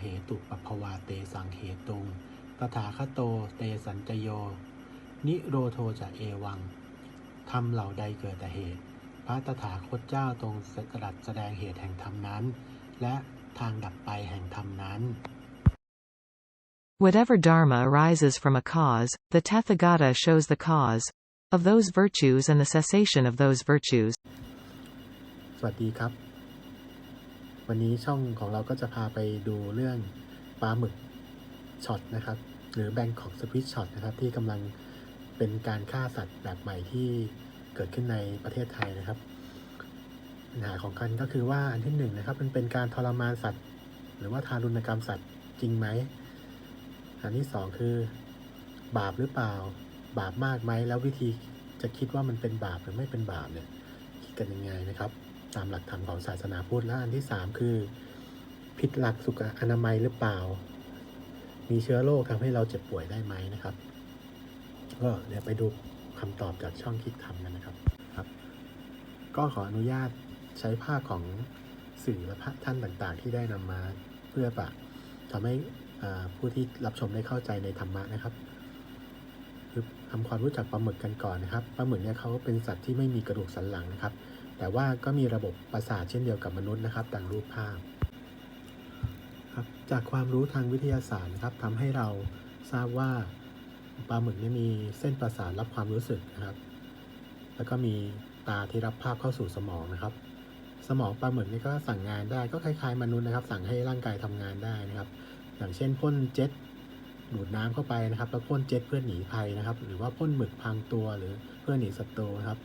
ธรรมาเหตุปปภวาเตสังเหตุง ตถาคโตเตสัญจโย นิโรโทจะเอวังธรรมเหล่าใดเกิดแต่เหตุ พระตถาคตเจ้าทรงตรัสแสดงเหตุแห่งธรรมนั้น และทางดับไปแห่งธรรมนั้น Whatever dharma arises from a cause, the Tathagata shows the cause of those virtues and the cessation of those virtues. สวัสดีครับ วันนี้ช่องของเราก็จะพาไปดูเรื่องปลาหมึกช็อตนะครับ หรือแบงคอกสวิชช็อตนะครับ ที่กำลังเป็นการฆ่าสัตว์แบบใหม่ที่เกิดขึ้นในประเทศไทยนะครับ ปัญหาของกันก็คือว่าอันที่หนึ่งนะครับ มันเป็นการทรมานสัตว์ หรือว่าทารุณกรรมสัตว์จริงไหมอันที่สองคือบาปหรือเปล่า บาปมากไหมแล้ววิธีจะคิดว่ามันเป็นบาปหรือไม่เป็นบาปเนี่ยคิดกันยังไงนะครับ ตามหลักธรรมของศาสนาพุทธและอันที่สามคือ ผิดหลักสุขอนามัยหรือเปล่า มีเชื้อโรคทำให้เราเจ็บป่วยได้ไหมนะครับ ก็เดี๋ยวไปดูคำตอบจากช่องคิดทำกันนะครับครับ ก็ขออนุญาตใช้ภาพของสื่อและพระท่านต่างๆ ที่ได้นำมาเพื่อปะทำให้ผู้ที่รับชมได้เข้าใจในธรรมะนะครับคือทำความรู้จักปลาหมึกกันก่อนนะครับปลาหมึกเนี่ยเขาเป็นสัตว์ที่ไม่มีกระดูกสันหลังนะครับ แต่ว่าก็มีระบบประสาทเช่นเดียวกับมนุษย์นะครับดังรูปภาพครับจากความรู้ทางวิทยาศาสตร์นะครับทำให้เราทราบว่าปลาหมึกนี่มีเส้นประสาทรับความรู้สึกนะครับ แล้วก็มีตาที่รับภาพเข้าสู่สมองนะครับ สมองปลาหมึกนี่ก็สั่งงานได้ก็คล้ายๆมนุษย์นะครับ สั่งให้ร่างกายทำงานได้นะครับ อย่างเช่นพ่นเจ็ตดูดน้ำเข้าไปนะครับ แล้วพ่นเจ็ตเพื่อหนีภัยนะครับ หรือว่าพ่นหมึกพรางตัวหรือเพื่อหนีศัตรูนะครับ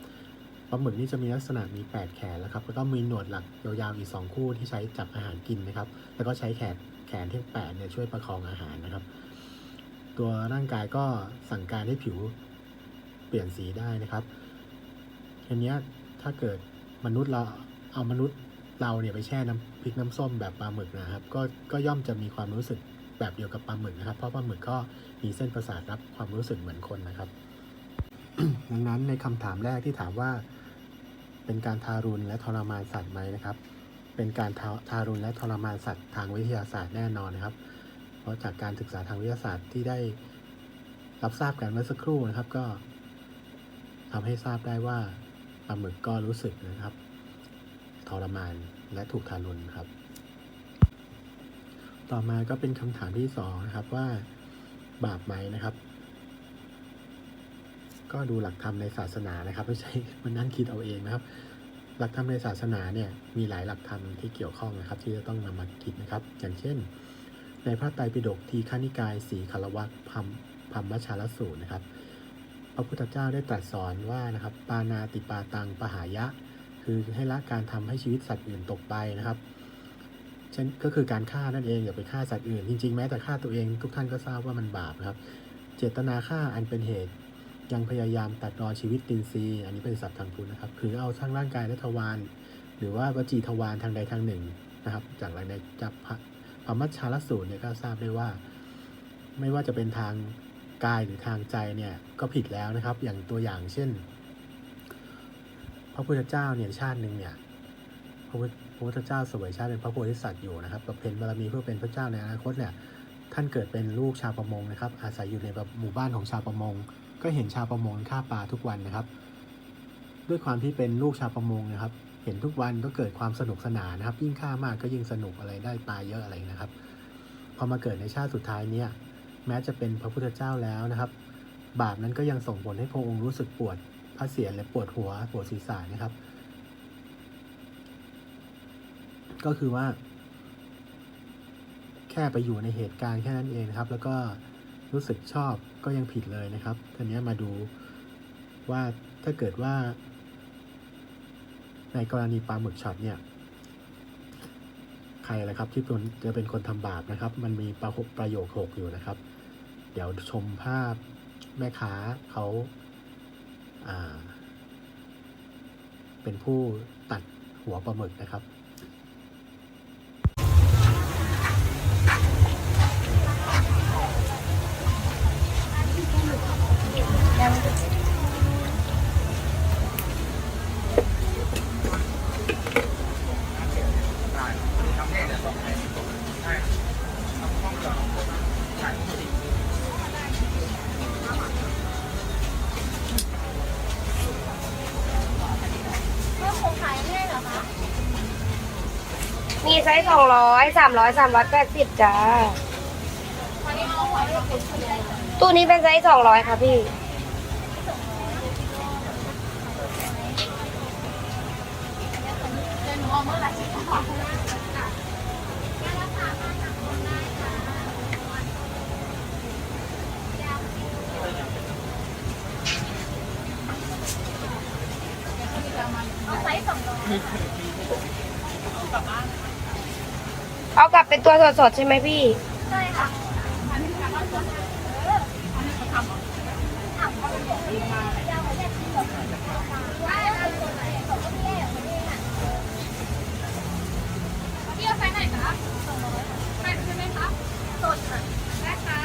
ปลาหมึกนี่จะมีลักษณะมี 8 แขนแล้วครับ แล้วก็มีหนวดหลักยาวๆอีก 2 คู่ที่ใช้จับอาหารกินนะครับ แล้วก็ใช้แขนแขนที่8เนี่ยช่วยประคองอาหารนะครับ ตัวร่างกายก็สั่งการให้ผิวเปลี่ยนสีได้นะครับทีเนี้ถ้าเกิดมนุษย์เราเอามนุษย์เราเนี่ยไปแช่น้ำพริกน้ำส้มแบบปลาหมึกนะครับ ก็ก็ย่อมจะมีความรู้สึกแบบเดียวกับปลาหมึกนะครับ เพราะปลาหมึกก็มีเส้นประสาทรับความรู้สึกเหมือนคนนะครับ ดังนั้นในคำถามแรกที่ถามว่า เป็นการทารุณและทรมานสัตว์ไหมนะครับ เป็นการทาทารุณและทรมานสัตว์ทางวิทยาศาสตร์แน่นอนนะครับ เพราะจากการศึกษาทางวิทยาศาสตร์ที่ได้รับทราบกันเมื่อสักครู่นะครับก็ทำให้ทราบได้ว่าปลาหมึกก็รู้สึกนะครับทรมานและถูกทารุณครับ ต่อมาก็เป็นคำถามที่สองนะครับว่าบาปไหมนะครับ ก็ดูหลักธรรมในศาสนานะครับ ไม่ใช่มันนั่งคิดเอาเองนะครับ หลักธรรมในศาสนาเนี่ยมีหลายหลักธรรมที่เกี่ยวข้องนะครับ ที่จะต้องนำมาคิดนะครับ อย่างเช่น ในพระไตรปิฎกทีฆานิกายสีคารวัตพัมพัมมชาลสูตรนะครับพระพุทธเจ้าได้ตรัสสอนว่านะครับ ปานาติปาตังปหายะ คือให้ละการทำให้ชีวิตสัตว์อื่นตกไปนะครับเช่นก็คือการฆ่านั่นเองอย่าไปฆ่าสัตว์อื่น จริงๆ แม้แต่ฆ่าตัวเองทุกท่านก็ทราบว่ามันบาปนะครับ เจตนาฆ่าอันเป็นเหตุ ยังพยายามตัดรอนชีวิตตินซีอันนี้เป็นศัพท์ทางพุทธนะครับ คือเอาทั้งร่างกายและทวารหรือว่าวจีทวารทางใดทางหนึ่งนะครับ จากหลักในจับพระมัชชาลสูตรเนี่ยก็ทราบได้ว่า ไม่ว่าจะเป็นทางกายหรือทางใจเนี่ยก็ผิดแล้วนะครับ อย่างตัวอย่างเช่น พระพุทธเจ้าเนี่ยชาติหนึ่งเนี่ยพระพุทธเจ้าสวยชาติเป็นพระโพธิสัตว์อยู่นะครับบำเพ็ญบารมีเพื่อเป็นพระเจ้าในอนาคตเนี่ยท่านเกิดเป็นลูกชาวประมงนะครับ อาศัยอยู่ในหมู่บ้านของชาวประมง ก็เห็นชาวประมงฆ่าปลาทุกวันนะครับ ด้วยความที่เป็นลูกชาวประมงนะครับ เห็นทุกวันก็เกิดความสนุกสนานนะครับ ยิ่งฆ่ามากก็ยิ่งสนุกอะไรได้ปลาเยอะอะไรนะครับ พอมาเกิดในชาติสุดท้ายเนี่ยแม้จะเป็นพระพุทธเจ้าแล้วนะครับ บาปนั้นก็ยังส่งผลให้พระองค์รู้สึกปวดพระเศียรและปวดหัวปวดศีรษะนะครับ ก็คือว่า แค่ไปอยู่ในเหตุการณ์แค่นั้นเองนะครับ แล้วก็ รู้สึกชอบก็ยังผิดเลยนะครับทีนี้มาดูว่าถ้าเกิดว่า ในกรณีปลาหมึกช็อตเนี่ย ใครละครับที่จะเป็นคนทำบาปนะครับ มันมีประหกประโยคหกอยู่นะครับ เดี๋ยวชมภาพแม่ค้าเขาอ่าเป็นผู้ตัดหัวปลาหมึกนะครับ ส์สองร้อยสามร้อยสามร้อยแปดสิบจ้า ตู้นี้เป็นไซส์สองร้อยค่ะพี่ เอากลับเป็นตัวสดๆใช่ไหมพี่ เที่ยวไซส์ไหนคะแปดใช่ไหมคะสดค่ะได้ค่ะ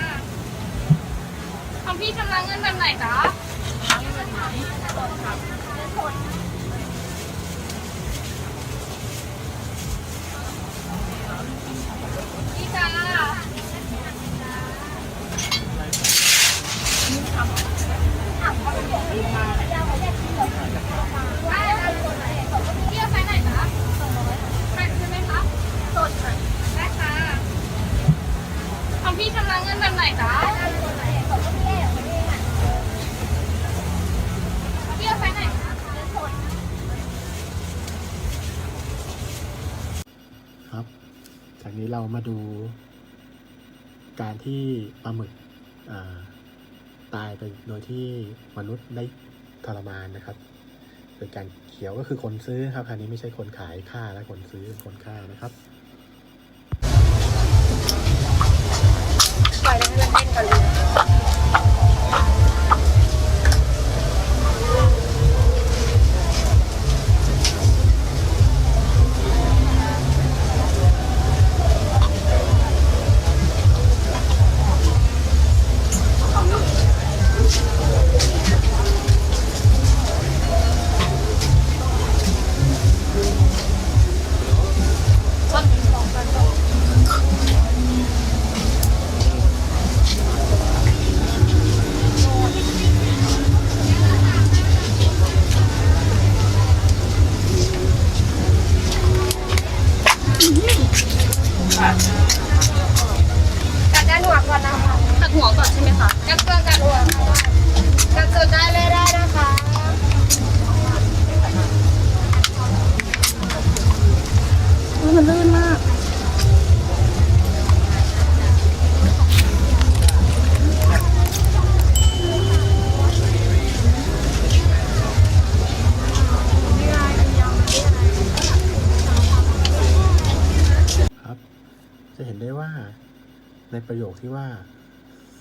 พี่ชำระเงินแบบไหนคะนี่จ้าเที่ยวไซส์ไหนคะแปดใช่ไหมคะสดค่ะได้ค่ะของพี่ชำระเงินแบบไหนคะเที่ยวไซส์ไหนคะสด ครับ จากนี้ เรามาดูการที่ปลาหมึกตายไปโดยที่มนุษย์ได้ทรมานนะครับโดยการเขียวก็คือคนซื้อครับคราวนี้ไม่ใช่คนขายค่าและคนซื้อเป็นคนฆ่านะครับปล่อยให้มันเต้นก่อนเลย จะเห็นได้ว่าในประโยคที่ว่า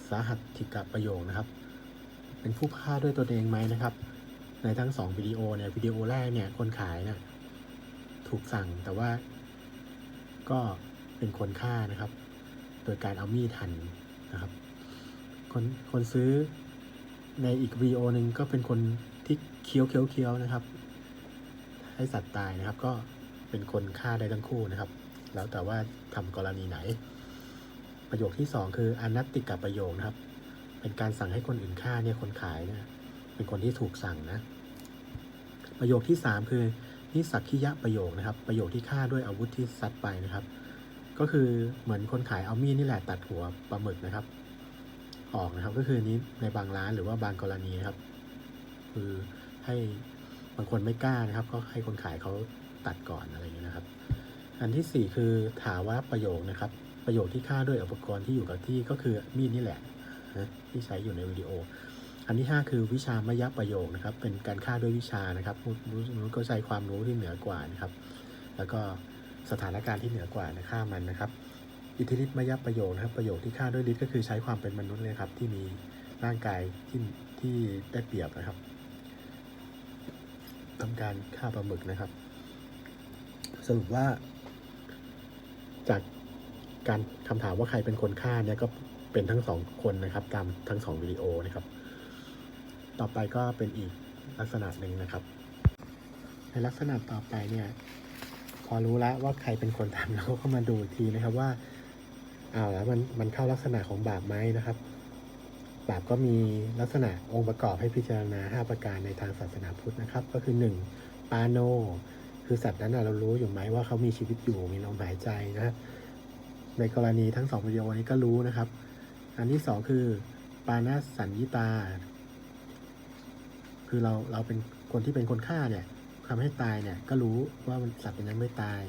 สาหัสถิกะประโยคนะครับ เป็นผู้ฆ่าด้วยตัวเองไหมนะครับ ในทั้งสองวิดีโอเนี่ยวิดีโอแรกเนี่ยคนขายเนี่ยถูกสั่งแต่ว่าก็เป็นคนฆ่านะครับ โดยการเอามีดหั่นนะครับคนคนซื้อในอีกวิดีโอหนึ่งก็เป็นคนที่เคี้ยวเคี้ยวเคี้ยวนะครับ ให้สัตว์ตายนะครับ ก็เป็นคนฆ่าได้ทั้งคู่นะครับ แล้วแต่ว่าทำกรณีไหน ประโยคที่สองคืออนัตติกประโยคนะครับ เป็นการสั่งให้คนอื่นฆ่าเนี่ยคนขายเนี่ยเป็นคนที่ถูกสั่งนะ ประโยคที่สามคือนิสักขิยะประโยคนะครับ ประโยคที่ฆ่าด้วยอาวุธที่ซัดไปนะครับ ก็คือเหมือนคนขายเอามีดนี่แหละตัดหัวปลาหมึกนะครับ ออกนะครับก็คือนี้ในบางร้านหรือว่าบางกรณีครับ คือให้บางคนไม่กล้านะครับ ก็ให้คนขายเขาตัดก่อนอะไรอย่างเงี้นะครับ อันที่สี่คือถาว่าประโยคนะครับ ประโยคที่ฆ่าด้วยอุปกรณ์ที่อยู่กับที่ก็คือมีดนี่แหละนะที่ใช้อยู่ในวิดีโอ อันที่ห้าคือวิชามยประโยคนะครับ เป็นการฆ่าด้วยวิชานะครับมนุษย์ก็ใช้ความรู้ที่เหนือกว่านะครับ แล้วก็สถานการณ์ที่เหนือกว่านะฆ่ามันนะครับ อิทธิฤทธิมยประโยคนะครับ ประโยคที่ฆ่าด้วยฤทธิ์ก็คือใช้ความเป็นมนุษย์เลยครับที่มีร่างกายที่ที่ได้เปรียบนะครับทำการฆ่าปลาหมึกนะครับ สรุปว่า จากการคำถามว่าใครเป็นคนฆ่าเนี่ยก็เป็นทั้งสองคนนะครับ ตามทั้งสองวิดีโอนะครับ ต่อไปก็เป็นอีกลักษณะหนึ่งนะครับ ในลักษณะต่อไปเนี่ย พอรู้แล้วว่าใครเป็นคนทำเราก็มาดูทีนะครับว่าอ้าวแล้วมันมันเข้าลักษณะของบาปไหมนะครับ บาปก็มีลักษณะองค์ประกอบให้พิจารณา 5 ประการในทางศาสนาพุทธนะครับ ก็คือ 1. ปาโน คือสัตว์นั้นนะเรารู้อยู่ไหมว่าเขามีชีวิตอยู่มีลมหายใจนะ ในกรณีทั้งสองวิดีโอนี้ก็รู้นะครับ อันที่สองคือปานาสัญญิตา คือเราเราเป็นคนที่เป็นคนฆ่าเนี่ยทำให้ตายเนี่ยก็รู้ว่ามันสัตว์มันยังไม่ตาย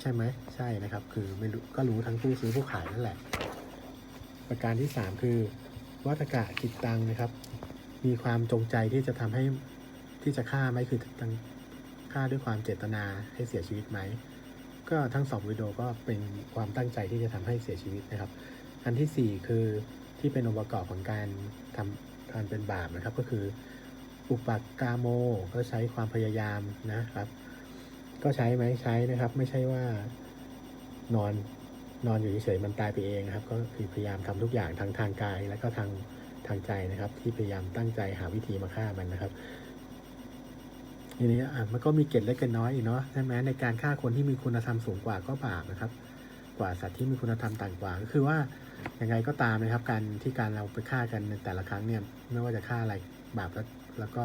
ใช่ไหมใช่นะครับ คือไม่รู้ก็รู้ทั้งผู้ซื้อผู้ขายนั่นแหละ ประการที่สามคือ วัตกะจิตตังนะครับ มีความจงใจที่จะทำให้ที่จะฆ่าไหมคือตัง ฆ่าด้วยความเจตนาให้เสียชีวิตไหม ก็ทั้งสองวิดีโอก็เป็นความตั้งใจที่จะทำให้เสียชีวิตนะครับ อันที่สี่คือที่เป็นองค์ประกอบของการทำการเป็นบาปนะครับ ก็คืออุปกาโมก็ใช้ความพยายามนะครับ ก็ใช้ไหมใช้นะครับ ไม่ใช่ว่านอนนอนอยู่เฉยๆมันตายไปเองนะครับ ก็คือพยายามทำทุกอย่างทางทางกาย และก็ทางทางใจนะครับ ที่พยายามตั้งใจหาวิธีมาฆ่ามันนะครับ ทีนี้มันก็มีเกร็ดเล็กเกร็ดน้อยอีกเนาะใช่ไหมในการฆ่าคนที่มีคุณธรรมสูงกว่าก็บาปนะครับ กว่าสัตว์ที่มีคุณธรรมต่ำกว่า ก็คือว่ายังไงก็ตามนะครับ การที่การเราไปฆ่ากันในแต่ละครั้งเนี่ยไม่ว่าจะฆ่าอะไรบาปแล้วแล้วก็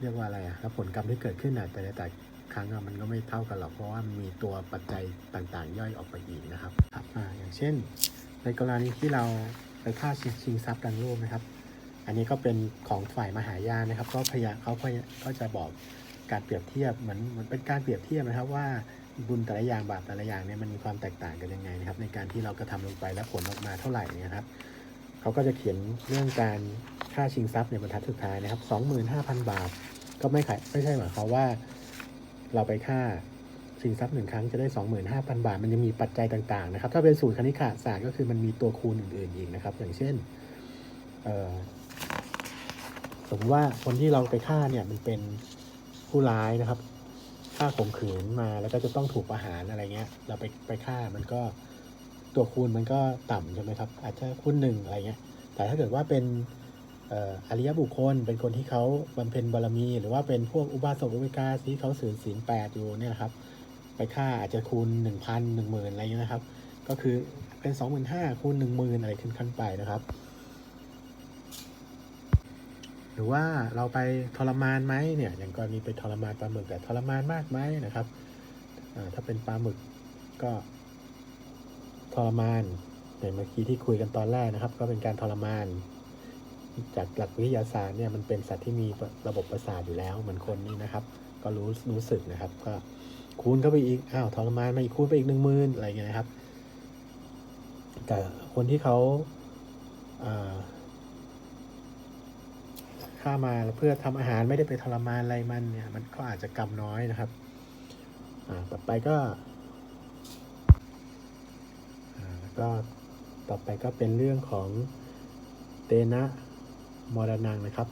เรียกว่าอะไรอะแล้วผลกรรมที่เกิดขึ้นอะแต่ละแต่ครั้งมันก็ไม่เท่ากันหรอกเพราะว่ามีตัวปัจจัยต่างๆ ย่อยออกไปอีกนะครับครับอ่าอย่างเช่น ในกรณีที่เราไปฆ่าชิงชิงทรัพย์ดังรูปนะครับ อันนี้ก็เป็นของฝ่ายมหายานนะครับ ก็พยาเขาพยก็จะบอกการเปรียบเทียบเหมือนเหมือนเป็นการเปรียบเทียบนะครับว่าบุญแต่ละอย่างบาปแต่ละอย่างเนี่ยมันมีความแตกต่างกันยังไงนะครับ ในการที่เรากระทำลงไปแล้วผลออกมาเท่าไหร่นะครับเขาก็จะเขียนเรื่องการค่าชิงทรัพย์ในบรรทัดสุดท้ายนะครับ25,000 บาท ก็ไม่ขายไม่ใช่หมายความว่า เราไปค่าชิงทรัพย์หนึ่งครั้งจะได้ 25,000 บาท มันยังมีปัจจัยต่างๆนะครับ ถ้าเป็นสูตรคณิตศาสตร์ก็คือมันมีตัวคูณอื่นๆอีกนะครับ อย่างเช่นเอ่อ สมมติว่าคนที่เราไปฆ่าเนี่ยมันเป็นผู้ร้ายนะครับฆ่าข่มขืนมาแล้วก็จะต้องถูกประหารอะไรเงี้ย เราไปไปฆ่ามันก็ตัวคูณมันก็ต่ำใช่ไหมครับ อาจจะคูณหนึ่งอะไรเงี้ย แต่ถ้าเกิดว่าเป็นอริยบุคคล เป็นคนที่เขาบำเพ็ญบารมี หรือว่าเป็นพวกอุบาสกอุบาสิกาที่เขาสืนศีลแปดอยู่เนี่ยนะครับ ไปค่าอาจจะคูณหนึ่งพันหนึ่งหมื่นอะไรเงี้ยนะครับ ก็คือเป็นสองหมื่นห้าคูณหนึ่งหมื่นอะไรขึ้นขั้นไปนะครับ รือว่าเราไปทรมานไหมเนี่ยอย่างกรณีไปทรมานปลาหมึกแต่ทรมานมากไหมนะครับถ้าเป็นปลาหมึกก็ทรมานอย่างเมื่อกี้ที่คุยกันตอนแรกนะครับ ก็เป็นการทรมาน จากหลักวิทยาศาสตร์เนี่ยมันเป็นสัตว์ที่มีระบบประสาทอยู่แล้วเหมือนคนนี่นะครับ ก็รู้รู้สึกนะครับ ก็คูณเข้าไปอีกอ้าวทรมานมาอีกคูณไปอีกหนึ่งหมื่นอะไรเงี้ยนะครับแต่คนที่เขา อ่ามาเพื่อทำอาหารไม่ได้ไปทรมานอะไรมันเนี่ย มันก็อาจจะกรรมน้อยนะครับอ่าต่อไปก็อ่าแล้วก็ต่อไปก็เป็นเรื่องของเตนะมรณงนะครับ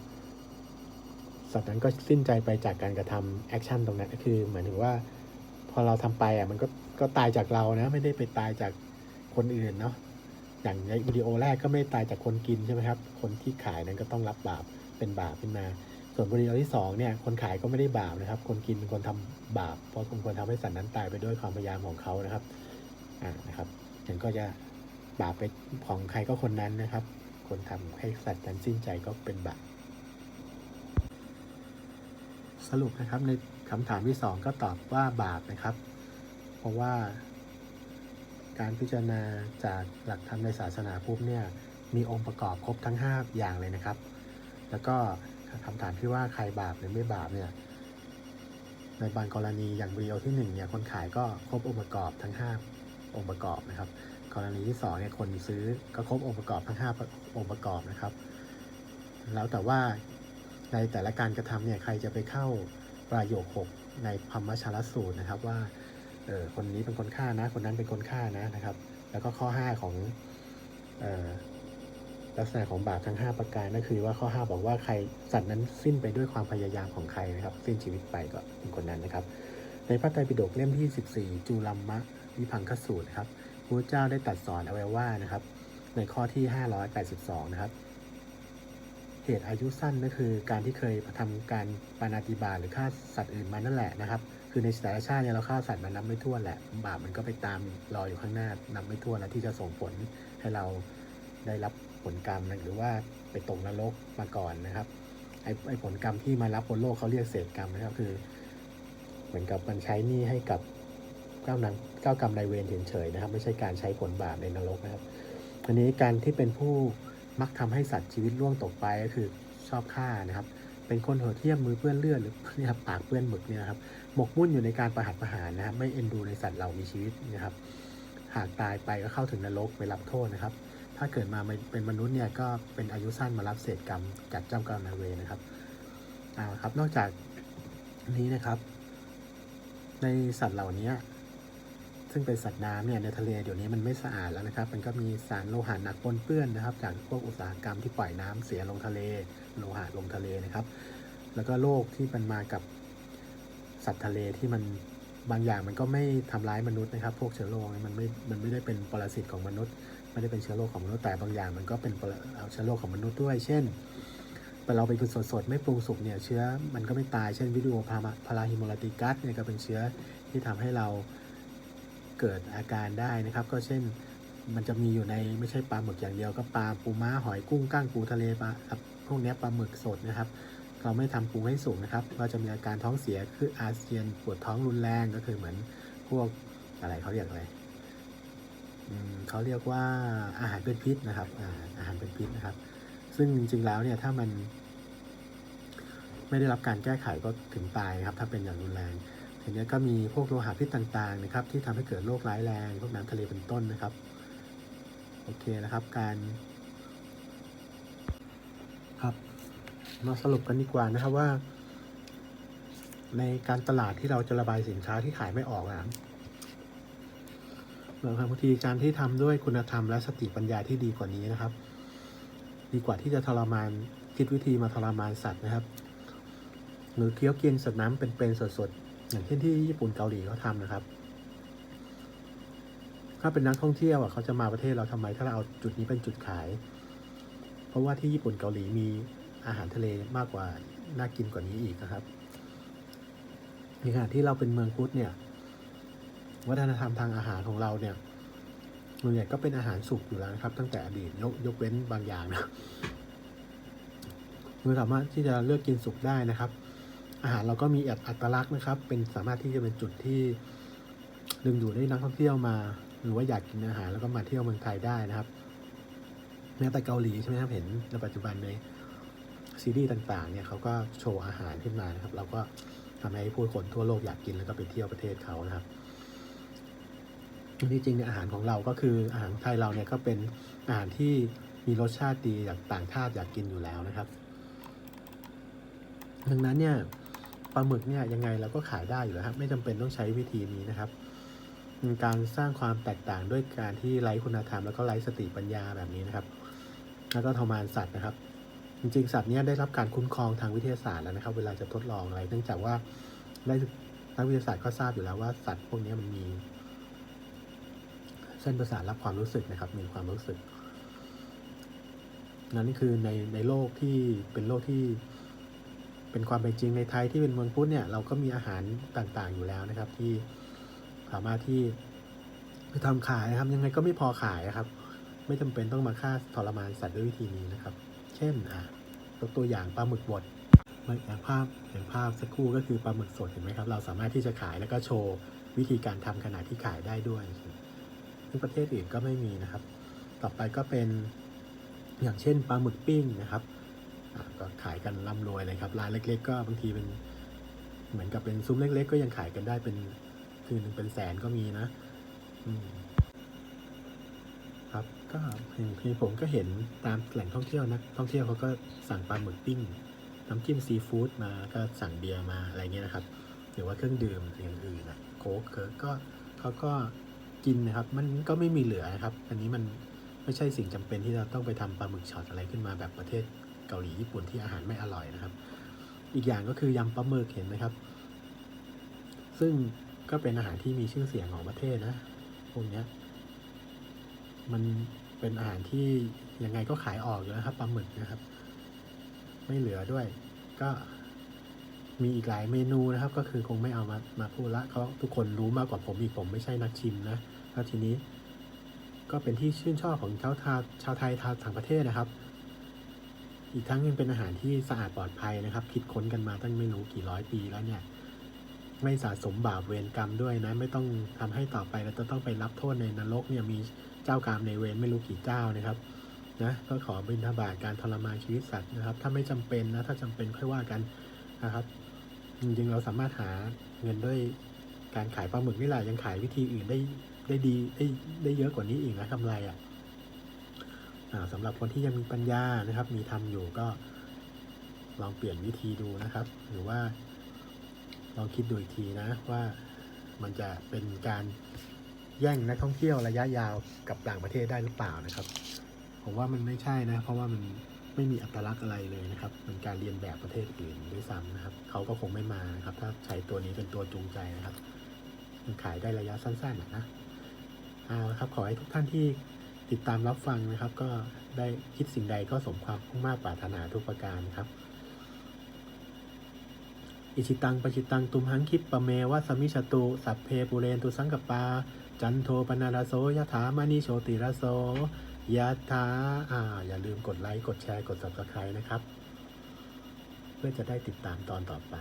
สัตว์นั้นก็สิ้นใจไปจากการกระทำแอคชั่นตรงนั้นก็คือเหมายถึงว่าพอเราทำไปอะมันก็ก็ตายจากเรานะ ไม่ได้ไปตายจากคนอื่นเนาะอย่างในวิดีโอแรกก็ไม่ตายจากคนกินใช่ไหมครับ คนที่ขายนั้นก็ต้องรับบาป เป็นบาปขึ้นมา ส่วนวิดีโอที่สองเนี่ยคนขายก็ไม่ได้บาปนะครับ คนกินเป็นคนทำบาป เพราะคนคนทำให้สัตว์นั้นตายไปด้วยความพยายามของเขานะครับอ่านะครับมันก็จะบาปไปของใครก็คนนั้นนะครับ คนทำให้สัตว์นั้นสิ้นใจก็เป็นบาปสรุปนะครับในคำถามที่สองก็ตอบว่าบาปนะครับ เพราะว่าการพิจารณาจากหลักธรรมในศาสนาพุทธเนี่ยมีองค์ประกอบครบทั้ง 5 อย่างเลยนะครับ แล้วก็คำถามที่ว่าใครบาปหรือไม่บาปเนี่ย ในบางกรณีอย่างวิดีโอที่หนึ่งเนี่ยคนขายก็ครบองค์ประกอบทั้ง 5 องค์ประกอบนะครับ กรณีที่สองเนี่ยคนซื้อก็ครบองค์ประกอบทั้ง 5 องค์ประกอบนะครับ แล้วแต่ว่าในแต่ละการกระทำเนี่ยใครจะไปเข้าประโยค 6 ในพัมมชาลสูตรนะครับว่าเออคนนี้เป็นคนฆ่านะ คนนั้นเป็นคนฆ่านะนะครับ แล้วก็ข้อ 5 ของเออ ลักษณะของบาปทั้ง 5 ประการนั่นคือว่าข้อ 5 บอกว่าใครสัตว์นั้นสิ้นไปด้วยความพยายามของใครนะครับ สิ้นชีวิตไปก็เป็นคนนั้นนะครับ ในพระไตรปิฎกเล่มที่ 14 จุลัมมะวิพังคสูตรครับพระเจ้าได้ตัดสอนเอาไว้ว่านะครับ ในข้อที่ 582 นะครับเหตุอายุสั้นก็คือการที่เคยทำการปานาติบาหรือฆ่าสัตว์อื่นมานั่นแหละนะครับ คือในแต่ละชาติเนี่ยเราฆ่าสัตว์มานับไม่ถ้วนแหละบาปมันก็ไปตามรออยู่ข้างหน้านับไม่ถ้วนแล้วที่จะส่งผลให้เราได้รับ ลกรรมนะหรือว่าไปตกนรกมาก่อนนะครับไอ้ไอ้ผลกรรมที่มารับบนโลกเขาเรียกเศษกรรมนะครับคือ เหมือนกับมันใช้หนี้ให้กับเจ้านางเจ้ากรรมนายเวรเฉยๆนะครับ ไม่ใช่การใช้ผลบาปในนรกนะครับอันนี้การที่เป็นผู้มักทำให้สัตว์ชีวิตล่วงตกไปก็คือชอบฆ่านะครับ เป็นคนโหดเหี้ยมมือเปื้อนเลือดหรือนี่ครับปากเปื้อนหมึกเนี่ยครับหมกมุ่นอยู่ในการประหัตประหารนะครับ ไม่เอ็นดูในสัตว์เหล่ามีชีวิตนะครับ หากตายไปก็เข้าถึงนรกไปรับโทษนะครับ ถ้าเกิดมาเป็นมนุษย์เนี่ยก็เป็นอายุสั้นมารับเศษกรรมจากเจ้ากรรมนายเวรนะครับเอาละครับ นอกจากนี้นะครับ ในสัตว์เหล่านี้ซึ่งเป็นสัตว์น้ำเนี่ยในทะเลเดี๋ยวนี้มันไม่สะอาดแล้วนะครับ มันก็มีสารโลหะหนักปนเปื้อนนะครับ จากพวกอุตสาหกรรมที่ปล่อยน้ำเสียลงทะเลโลหะลงทะเลนะครับ แล้วก็โรคที่มันมากับสัตว์ทะเลที่มันบางอย่างมันก็ไม่ทำร้ายมนุษย์นะครับ พวกเชื้อโรคมันไม่มันไม่ได้เป็นปรสิตของมนุษย์ ไม่ได้เป็นเชื้อโรคของมนุษย์แต่บางอย่างมันก็เป็นปรเอาเชื้อโรคของมนุษย์ด้วย เช่นเราไปกินสดๆ ไม่ปรุงสุกเนี่ยเชื้อมันก็ไม่ตายเช่นวิดีโอพาพาราฮิโมลติกัสเนี่ยก็เป็นเชื้อที่ทำให้เราเกิดอาการได้นะครับ ก็เช่นมันจะมีอยู่ในไม่ใช่ปลาหมึกอย่างเดียวก็ปลาปูม้าหอยกุ้งก้างปูทะเลปลาพวกเนี้ยปลาหมึกสดนะครับ เราไม่ทำปรุงให้สุกนะครับเราจะมีอาการท้องเสียคืออาเจียนปวดท้องรุนแรงก็คือเหมือนพวกอะไรเขาเรียกอะไร เขาเรียกว่าอาหารเป็นพิษนะครับอาหารเป็นพิษนะครับ ซึ่งจริงๆแล้วเนี่ยถ้ามันไม่ได้รับการแก้ไขก็ถึงตายครับถ้าเป็นอย่างรุนแรงทีนี้ก็มีพวกโลหะพิษต่างๆนะครับที่ทำให้เกิดโรคร้ายแรงพวกน้ำทะเลเป็นต้นนะครับโอเคนะครับการครับมาสรุปกันดีกว่านะครับว่า ในการตลาดที่เราจะระบายสินค้าที่ขายไม่ออก นะครับบางทีการที่ทำด้วยคุณธรรมและสติปัญญาที่ดีกว่านี้นะครับ ดีกว่าที่จะทรมานคิดวิธีมาทรมานสัตว์นะครับ หรือเคี้ยวกินสัตว์น้ำเป็นๆสดๆอย่างเช่นที่ญี่ปุ่นเกาหลีเขาทำนะครับ ถ้าเป็นนักท่องเที่ยวอะเขาจะมาประเทศเราทำไม ถ้าเราเอาจุดนี้เป็นจุดขาย เพราะว่าที่ญี่ปุ่นเกาหลีมีอาหารทะเลมากกว่าน่ากินกว่านี้อีกนะครับในขณะที่เราเป็นเมืองพุทธเนี่ย วัฒนธรรมทางอาหารของเราเนี่ยส่วนใหญ่ก็เป็นอาหารสุกอยู่แล้วนะครับ ตั้งแต่อดีตยกยกเว้นบางอย่างนะเราสามารถที่จะเลือกกินสุกได้นะครับ อาหารเราก็มีอัตลักษณ์นะครับ เป็นสามารถที่จะเป็นจุดที่ดึงดูดให้นักท่องเที่ยวมา หรือว่าอยากกินอาหารแล้วก็มาเที่ยวเมืองไทยได้นะครับแม้แต่เกาหลีใช่ไหมครับเห็นในปัจจุบันในซีรีส์ต่างๆเนี่ยเขาก็โชว์อาหารขึ้นมานะครับ เราก็ทำให้ผู้คนทั่วโลกอยากกินแล้วก็ไปเที่ยวประเทศเขานะครับ ที่จริงในยอาหารของเราก็คืออาหารไทยเราเนี่ยก็เป็นอาหารที่มีรสชาติดีจากต่างชาติอยากกินอยู่แล้วนะครับ ดังนั้นเนี่ยปลาหมึกเนี่ยยังไงเราก็ขายได้อยู่แล้วครับไม่จำเป็นต้องใช้วิธีนี้นะครับการสร้างความแตกต่างด้วยการที่ไร้คุณธรรมแล้วก็ไร้สติปัญญาแบบนี้นะครับ แล้วก็ทรมานสัตว์นะครับ จริงๆ สัตว์เนี้ยได้รับการคุ้มครองทางวิทยาศาสตร์แล้วนะครับ เวลาจะทดลองอะไร เนื่องจากว่าได้นักวิทยาศาสตร์ก็ทราบอยู่แล้วว่าสัตว์พวกนี้มันมี ส้นประสาทรับความรู้สึกนะครับ มีความรู้สึก นั่นคือในในโลกที่เป็นโลกที่เป็นความเป็นจริงในไทยที่เป็นเมืองพุทธเนี่ยเราก็มีอาหารต่างๆอยู่แล้วนะครับ ที่สามารถที่จะทำขายนะครับ ยังไงก็ไม่พอขายนะครับ ไม่จำเป็นต้องมาฆ่าทรมานสัตว์ด้วยวิธีนี้นะครับ เช่นอะยกตัวอย่างปลาหมึกบดอย่างภาพอย่างภาพสักครู่ก็คือปลาหมึกสดเห็นไหมครับ เราสามารถที่จะขายแล้วก็โชว์วิธีการทำขณะที่ขายได้ด้วย ซึ่งประเทศอื่นก็ไม่มีนะครับ ต่อไปก็เป็นอย่างเช่นปลาหมึกปิ้งนะครับก็ขายกันร่ำรวยเลยครับร้านเล็ก ๆ ก็บางทีเป็นเหมือนกับเป็นซุ้มเล็ก ๆ ก็ยังขายกันได้เป็นคืนหนึ่งเป็นแสนก็มีนะครับก็คือผมก็เห็นตามแหล่งท่องเที่ยวนักท่องเที่ยวเขาก็สั่งปลาหมึกปิ้งน้ำจิ้มซีฟู้ดมาก็สั่งเบียร์มาอะไรเงี้ยนะครับ หรือว่าเครื่องดื่มอย่างอื่นนะโค้กเคิร์กก็เขาก็ กินนะครับ มันก็ไม่มีเหลือนะครับ อันนี้มันไม่ใช่สิ่งจำเป็นที่เราต้องไปทำปลาหมึกช็อตอะไรขึ้นมาแบบประเทศเกาหลีญี่ปุ่นที่อาหารไม่อร่อยนะครับ อีกอย่างก็คือยำปลาหมึกเห็นไหมครับ ซึ่งก็เป็นอาหารที่มีชื่อเสียงของประเทศนะพวกเนี้ยมันเป็นอาหารที่ยังไงก็ขายออกอยู่แล้วครับปลาหมึกนะครับ ไม่เหลือด้วย ก็มีอีกหลายเมนูนะครับ ก็คือคงไม่เอามามาพูดละเขาทุกคนรู้มากกว่าผมอีกผมไม่ใช่นักชิมนะ แล้วทีนี้ ก็เป็นที่ชื่นชอบของชาวทาชาวไทยทาต่างประเทศนะครับ อีกทั้งยังเป็นอาหารที่สะอาดปลอดภัยนะครับ คิดค้นกันมาตั้งไม่รู้กี่ร้อยปีแล้วเนี่ย ไม่สะสมบาปเวรกรรมด้วยนะ ไม่ต้องทำให้ต่อไปเราจะต้องไปรับโทษในนรกเนี่ยมีเจ้ากรรมในเวรไม่รู้กี่เจ้านะครับนะก็ขอบิณฑบาตการทรมานชีวิตสัตว์นะครับ ถ้าไม่จำเป็นนะถ้าจำเป็นค่อยว่ากันนะครับจริงๆเราสามารถหาเงินด้วยการขายปลาหมึกนี่แหละยังขายวิธีอื่นได้ ได้ดีได้ได้เยอะกว่านี้อีกนะกำไรอะสำหรับคนที่ยังมีปัญญานะครับ มีทำอยู่ก็ลองเปลี่ยนวิธีดูนะครับ หรือว่าลองคิดดูอีกทีนะว่ามันจะเป็นการแย่งนักท่องเที่ยวระยะยาวกับต่างประเทศได้หรือเปล่านะครับ ผมว่ามันไม่ใช่นะ เพราะว่ามันไม่มีอัตลักษณ์อะไรเลยนะครับเป็นการเรียนแบบประเทศอื่นด้วยซ้ำนะครับเขาก็คงไม่มานะครับ ถ้าใช้ตัวนี้เป็นตัวจูงใจนะครับ มันขายได้ระยะสั้นๆนะ เอาครับขอให้ทุกท่านที่ติดตามรับฟังนะครับ ก็ได้คิดสิ่งใดก็สมความมุ่งมา่ปรารถนาทุกประการครับ อิชิตังปชิตังตุมหังคิปปะเมวะสมิชตุ สัพเพปุเรนตุสังกปา จันโทปนาราโสยะถามณีโชติราโสยะถาอ่า อย่าลืมกดไลค์ กดแชร์ กด subscribe นะครับ เพื่อจะได้ติดตามตอนต่อไป